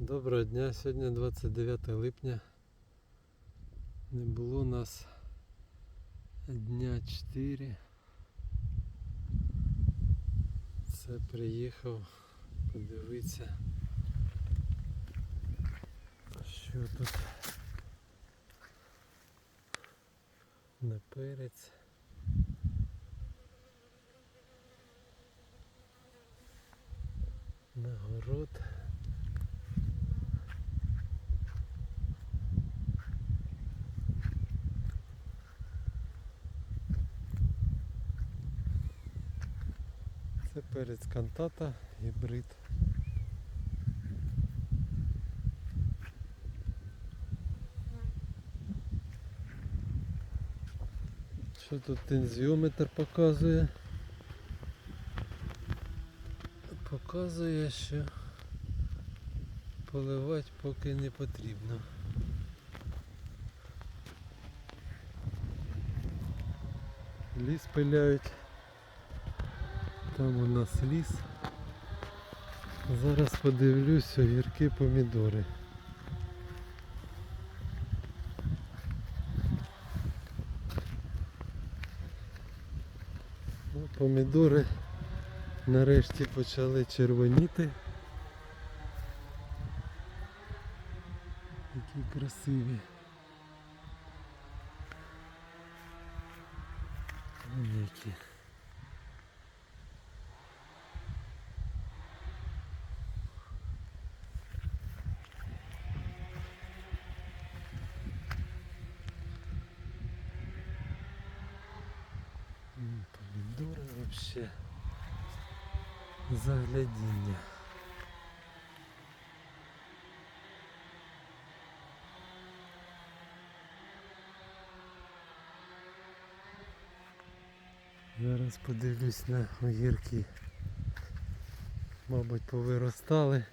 Доброго дня, сьогодні 29 липня. Не було нас дня 4. Це приїхав подивитися, що тут на перець. На. Це перець кантата, гібрид. Що тут тензіометр показує? Показує, що поливати поки не потрібно. Ліс пиляють. Там у нас ліс. Зараз подивлюсь огірки помідори. Ну, помідори нарешті почали червоніти. Які красиві. Які. М, Помідори вообще заглядіння. Зараз подивлюсь на огірки. Мабуть, повиростали.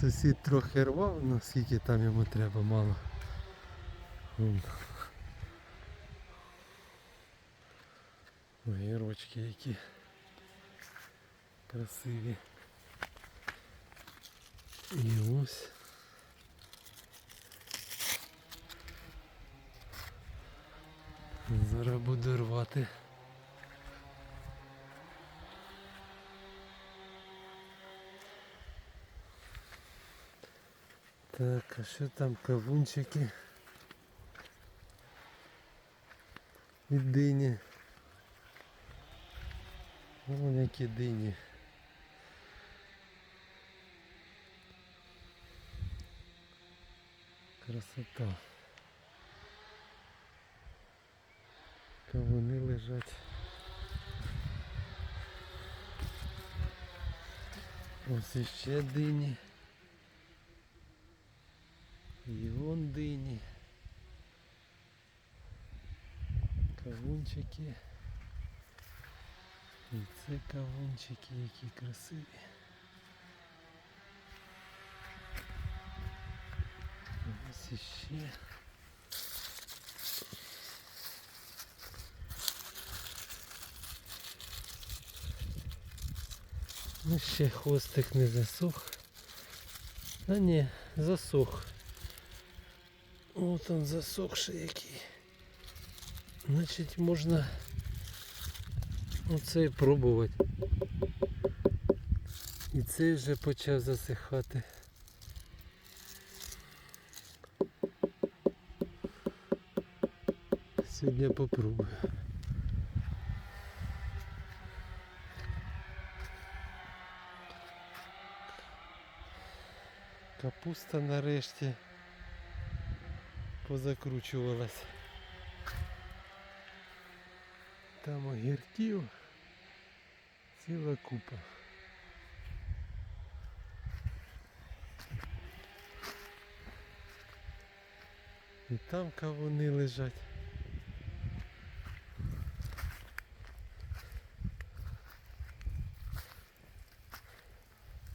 Сусід трохи рвав, ну скільки там йому треба мало. Огірочки які красиві. І ось. Зараз буду рвати. Так, а що там кавунчики? І дині. Вон які дині. Красота. Кавуни лежать. Ось іще дині. І вон дині. Кавунчики. І це кавунчики, які красиві. Ось іще. Ну ще хвостик не засох. А ні, засох. От он засохший який. Значить можна оцей пробувати. І цей вже почав засихати. Сьогодні попробую. Капуста нарешті позакручувалась. Там огірків ціла купа. І там кавуни лежать.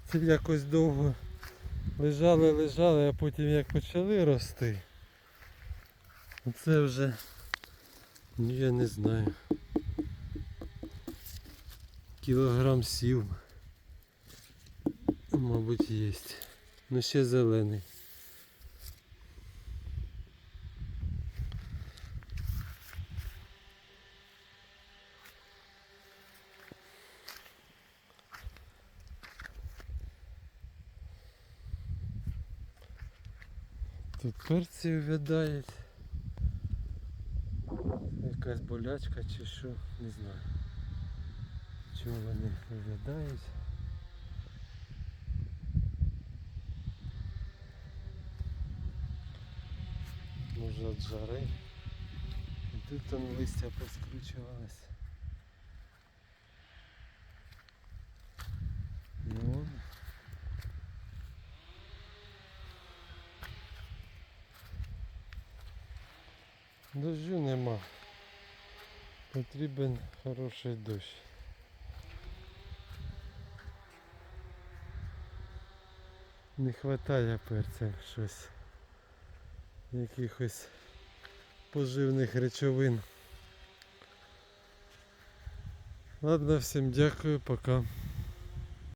Це якось довго лежали, лежали, а потім як почали рости. Оце вже я не знаю. Кілограм сів. мабуть, є. Ну ще зелений. Тут перці увядають. Якась болячка чи що, не знаю. Чого вони виглядають. Може від жари. І тут там листя поскручувалось. Ну. Дождю нема. Потрібен хороший дощ. Не вистачає перцям щось. Якихось поживних речовин. Ладно, всім дякую, пока.